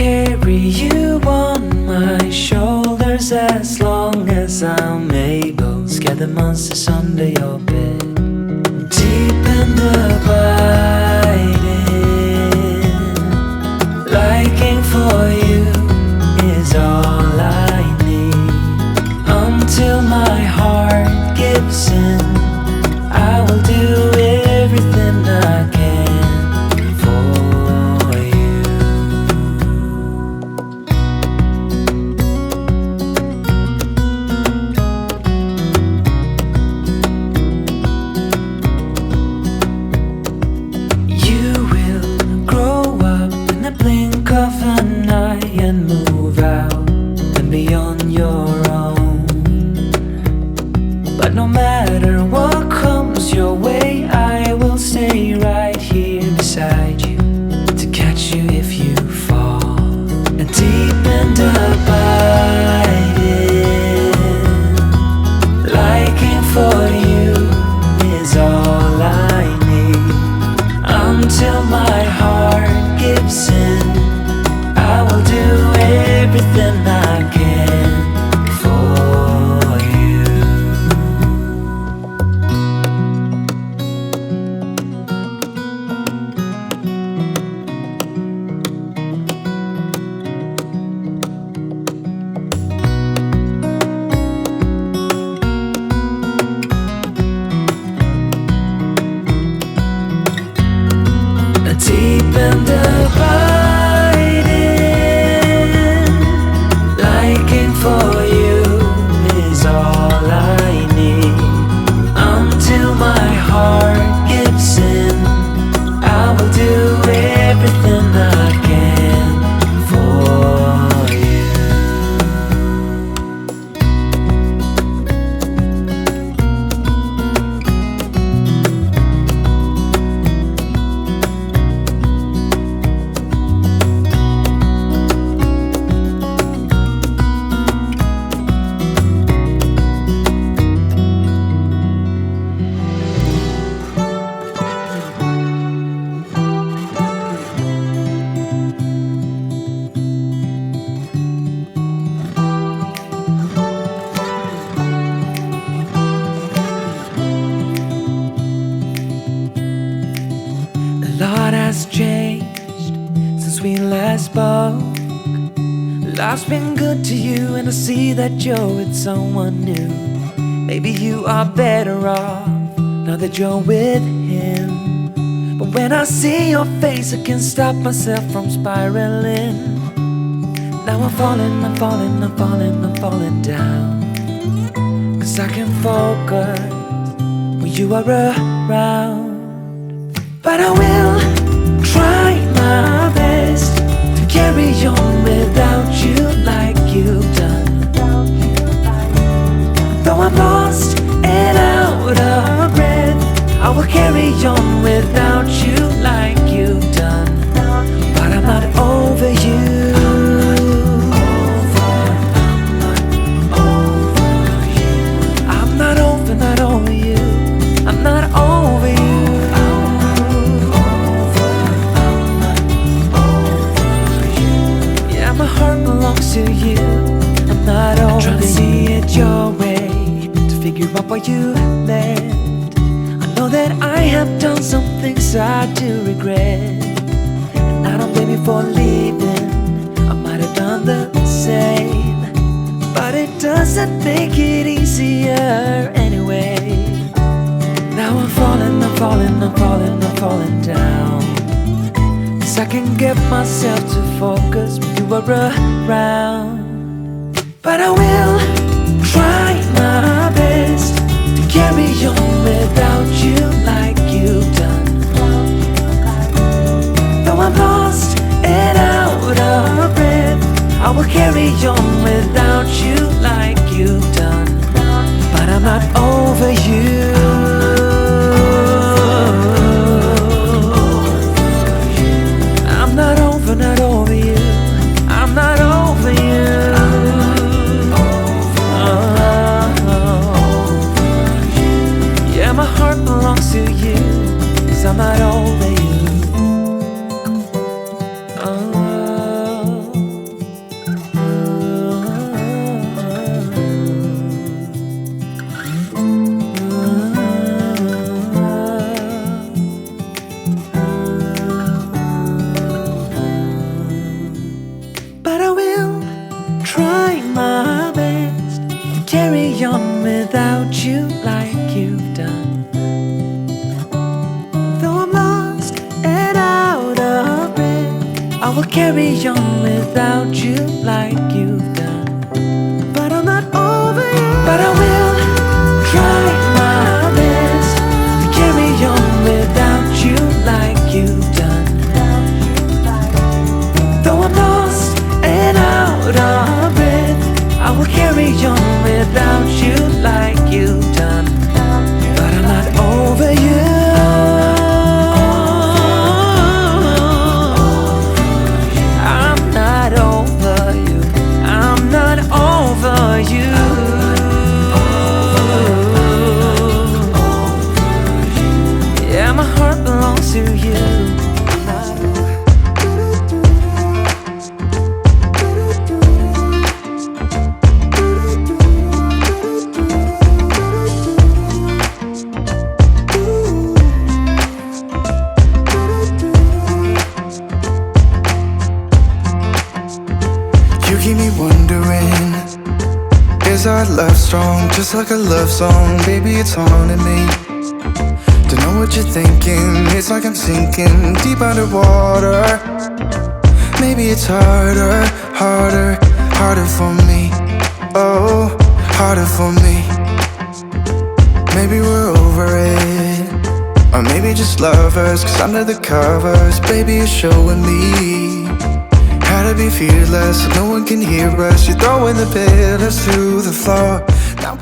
Carry you on my shoulders as long as I'm able. Scare the monsters under your bed. Deep and abiding, Life's been good to you, and I see that you're with someone new. Maybe you are better off now that you're with him. But when I see your face, I can't stop myself from spiraling. Now I'm falling, I'm falling, I'm falling, I'm falling down. Cause I can focus when you are around. But I will try my best to carry on without you like belongs to you. I'm not over Trying to see it your way to figure out why you left. I know that I have done some things I do regret, and I don't blame you for leaving. I might have done the same, but it doesn't make it easier anyway. Now I'm falling, I'm falling, I'm falling, I'm falling down. Cause I can get myself to focus when you are around. But I will try my best to carry on without you like you've done. Though I'm lost and out of breath, I will carry on without you like you've done. But I'm not over you. I will carry on without you like you've done. But I'm not over you. But I will to you. Keep me wondering Is our love strong? Just like a love song Baby, it's haunting me Don't know what you're thinking It's like I'm sinking deep underwater Maybe it's harder, harder, harder for me Oh, harder for me Maybe we're over it Or maybe just lovers Cause under the covers Baby, you're showing me how to be fearless, so no one can hear us. You're throwing the pillars to the floor. Now